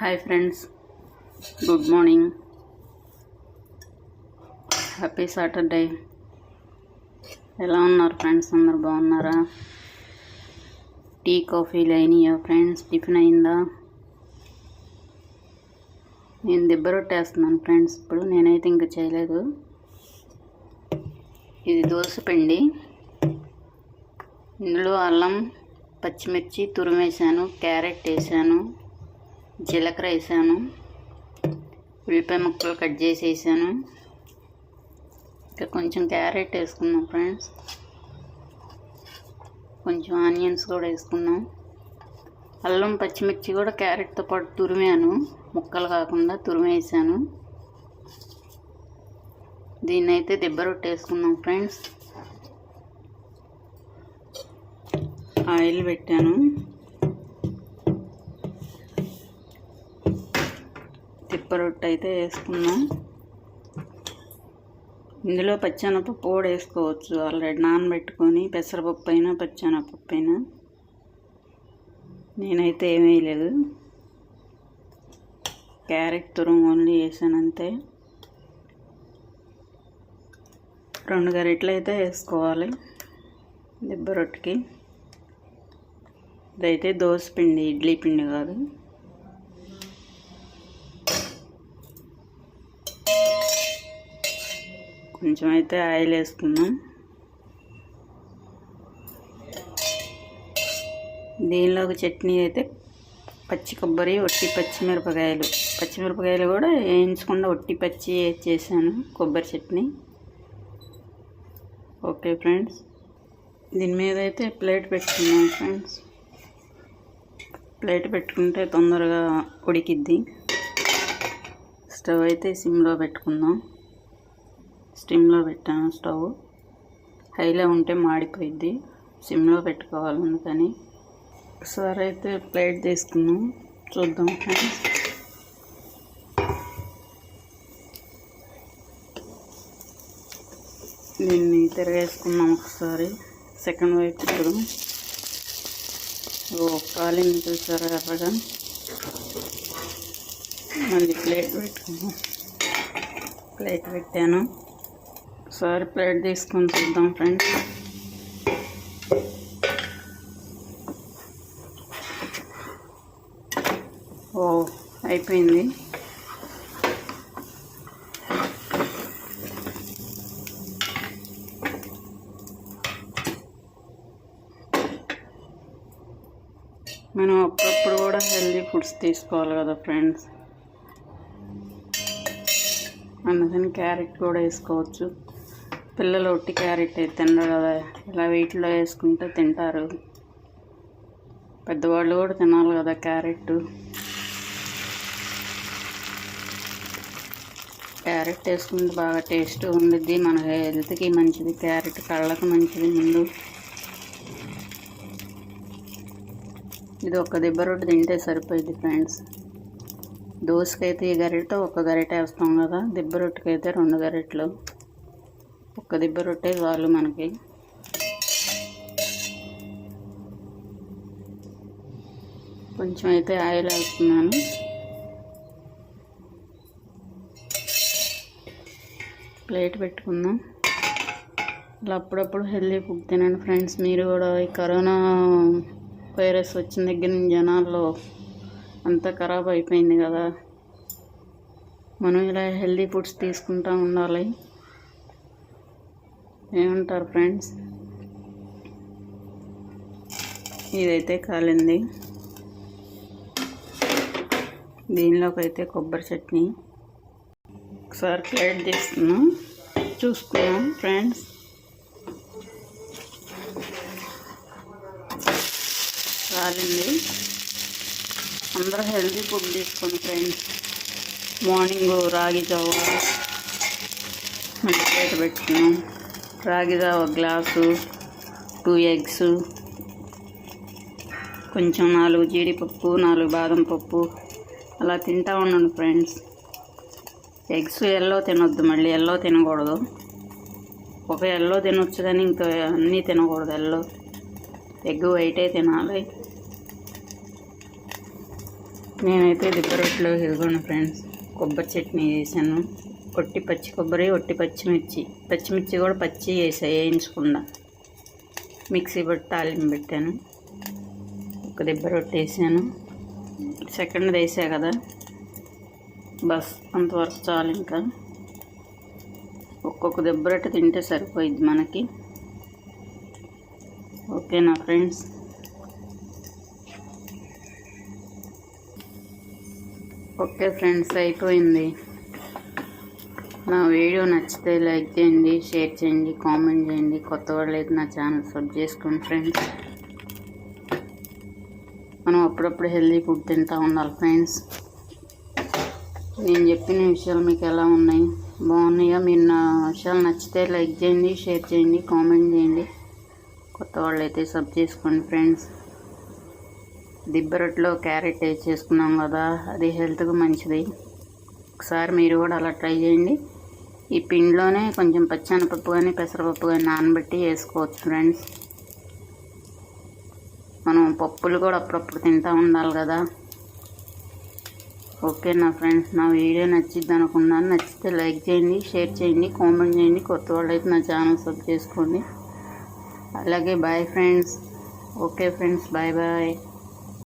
Hi friends good morning happy Saturday ఎలా ఉన్నారు friends అందరు బాగున్నారా? టీ కాఫీలు అయినాయా ఫ్రెండ్స్ టిఫిన్ అయిందా? నేను దెబ్బ రొట్టేస్తున్నాను ఫ్రెండ్స్ ఇప్పుడు నేనైతే ఇంకా చేయలేదు. ఇది దోశ పిండి. ఇందులో అల్లం పచ్చిమిర్చి తురిమేసాను క్యారెట్ వేసాను జీలకర్ర వేసాను. ఉల్లిపాయ ముక్కలు కట్ చేసి వేసాను. ఇంకా కొంచెం క్యారెట్ వేసుకున్నాం ఫ్రెండ్స్. కొంచెం ఆనియన్స్ కూడా వేసుకున్నాం అల్లం పచ్చిమిర్చి కూడా క్యారెట్తో పాటు తురిమాను. ముక్కలు కాకుండా తురిమేసాను దీన్ని అయితే దెబ్బ రొట్టె ఫ్రెండ్స్. ఆయిల్ పెట్టాను. తిప్పరొట్టు అయితే వేసుకున్నాం. ఇందులో పచ్చెనపప్పు కూడా వేసుకోవచ్చు. ఆల్రెడీ నానబెట్టుకొని పెసరపప్పు అయినా పచ్చెనపప్పు అయినా. నేనైతే ఏమీ వేయలేదు. క్యారెట్ తురం ఓన్లీ వేసాను అంతే. రెండు గరిటెలు అయితే వేసుకోవాలి దిబ్బ రొట్టెకి. ఇదైతే దోశ పిండి ఇడ్లీ పిండి కాదు. కొంచెం అయితే ఆయిల్ వేసుకుందాం. దీనిలోకి చట్నీ అయితే పచ్చి కొబ్బరి ఒట్టి పచ్చిమిరపకాయలు. పచ్చిమిరపకాయలు కూడా వేయించకుండా ఒట్టి పచ్చి చేశాను కొబ్బరి చట్నీ. Okay friends. దీని మీద అయితే ప్లేట్ పెట్టుకున్నాం ఫ్రెండ్స్. ప్లేట్ పెట్టుకుంటే తొందరగా ఉడికిద్ది. స్టవ్ అయితే సిమ్లో పెట్టుకుందాం. స్టిమ్లో పెట్టాను స్టవ్. హైలో ఉంటే మాడిపోయిద్ది. సిమ్లో పెట్టుకోవాలి అందుకని ఒకసారి అయితే ప్లేట్ తీసుకున్నాం చూద్దాం ఫ్రెండ్స్. దీన్ని తిరగేసుకున్నాం ఒకసారి. సెకండ్ వైపు ఇప్పుడు ఓ కాలింది చూసారా ఎర్రగా? మళ్ళీ ప్లేట్ పెట్టుకున్నాం ప్లేట్ పెట్టాను. ఒకసారి ప్లేట్ తీసుకొని చూద్దాం ఫ్రెండ్స్. ఓ అయిపోయింది. మనం అప్పుడప్పుడు కూడా హెల్దీ ఫుడ్స్ తీసుకోవాలి కదా ఫ్రెండ్స్. అందుకని క్యారెట్ కూడా వేసుకోవచ్చు. పిల్లలు ఒట్టి క్యారెట్ తినరు కదా. ఇలా వెయిట్లో వేసుకుంటే తింటారు. పెద్దవాళ్ళు కూడా తినాలి కదా క్యారెట్. క్యారెట్ వేసుకుంటే బాగా టేస్ట్ ఉండిద్ది. మన హెల్త్కి మంచిది. క్యారెట్ కళ్ళకి మంచిది ముందు. ఇది ఒక దెబ్బ రొట్టి తింటే సరిపోయింది ఫ్రెండ్స్. దోశకైతే ఈ గరిటతో ఒక గరిట వేస్తాం కదా. దిబ్బ రొట్టెకైతే రెండు గరిటలు. ఒక్క దిబ్బ రొట్టె చాలు మనకి. కొంచెం అయితే ఆయిల్ వేస్తున్నాను. ప్లేట్ పెట్టుకుందాం. అలా అప్పుడప్పుడు హెల్దీ ఫుడ్ తినండి ఫ్రెండ్స్. మీరు కూడా ఈ కరోనా వైరస్ వచ్చిన దగ్గర నుంచి జనాల్లో అంతా ఖరాబ్ అయిపోయింది కదా. మనం ఇలా హెల్దీ ఫుడ్స్ తీసుకుంటూ ఉండాలి. ఏమంటారు ఫ్రెండ్స్? ఇదైతే కాలింది. దీనిలోకి అయితే కొబ్బరి చట్నీ. ఒకసారి ప్లేట్ తీసుకున్నాం చూసుకున్నాం ఫ్రెండ్స్. కాలింది. అందరూ హెల్దీ ఫుడ్ తీసుకోండి ఫ్రెండ్స్. మార్నింగ్ రాగి జావ. మళ్ళీ ప్లేట్ పెట్టుకున్నాం. రాగిదా ఒక గ్లాసు టూ ఎగ్స్ కొంచెం నాలుగు జీడిపప్పు నాలుగు బాదం పప్పు. అలా తింటా ఉండండి ఫ్రెండ్స్ ఎగ్స్ ఎల్లో తినొద్దు మళ్ళీ ఎల్లో తినకూడదు. ఒక ఎల్లో తినొచ్చు కానీ ఇంకా అన్నీ తినకూడదు ఎల్లో ఎగ్ వైటే తినాలి. నేనైతే దిబ్బరొట్లో ఇదిగోండి ఫ్రెండ్స్ కొబ్బరి చట్నీ చేశాను. ఒట్టి పచ్చి కొబ్బరి ఒట్టి పచ్చిమిర్చి పచ్చిమిర్చి కూడా పచ్చి వేసా వేయించకుండా మిక్సీ పట్టి తాలింపు పెట్టాను. ఒక దెబ్బ రొట్టె వేసాను. సెకండ్ వేసా కదా. బస్ అంతవరకు చాలు ఇంకా. ఒక్కొక్క దెబ్బ రొట్టె తింటే సరిపోయిద్ది మనకి. ఓకేనా ఫ్రెండ్స్? ఓకే ఫ్రెండ్స్ అయిపోయింది. నా వీడియో నచ్చితే లైక్ చేయండి షేర్ చేయండి కామెంట్ చేయండి. కొత్త వాళ్ళు అయితే నా ఛానల్ సబ్ చేసుకోండి ఫ్రెండ్స్. మనం అప్పుడప్పుడు హెల్తీ ఫుడ్ తింటూ ఉండాలి ఫ్రెండ్స్. నేను చెప్పిన విషయాలు మీకు ఎలా ఉన్నాయి? బాగున్నాయా? మీరు నా విషయాలు నచ్చితే లైక్ చేయండి షేర్ చేయండి కామెంట్ చేయండి. కొత్త వాళ్ళు అయితే సబ్ చేసుకోండి ఫ్రెండ్స్. దిబ్బరొట్లో క్యారెట్ వేసి చేసుకున్నాం కదా అది హెల్త్కి మంచిది. ఒకసారి మీరు కూడా అలా ట్రై చేయండి. ఈ పిండిలోనే కొంచెం పచ్చెనపప్పు కానీ పెసరపప్పు కానీ నానబెట్టి వేసుకోవచ్చు ఫ్రెండ్స్. మనం పప్పులు కూడా అప్పుడప్పుడు తింటూ ఉండాలి కదా. ఓకే నా ఫ్రెండ్స్? నా వీడియో నచ్చిద్ది అనుకున్నాను. నచ్చితే లైక్ చేయండి షేర్ చేయండి కామెంట్ చేయండి. కొత్త వాళ్ళు అయితే నా ఛానల్ సబ్ చేసుకోండి. అలాగే bye friends. Okay friends bye bye.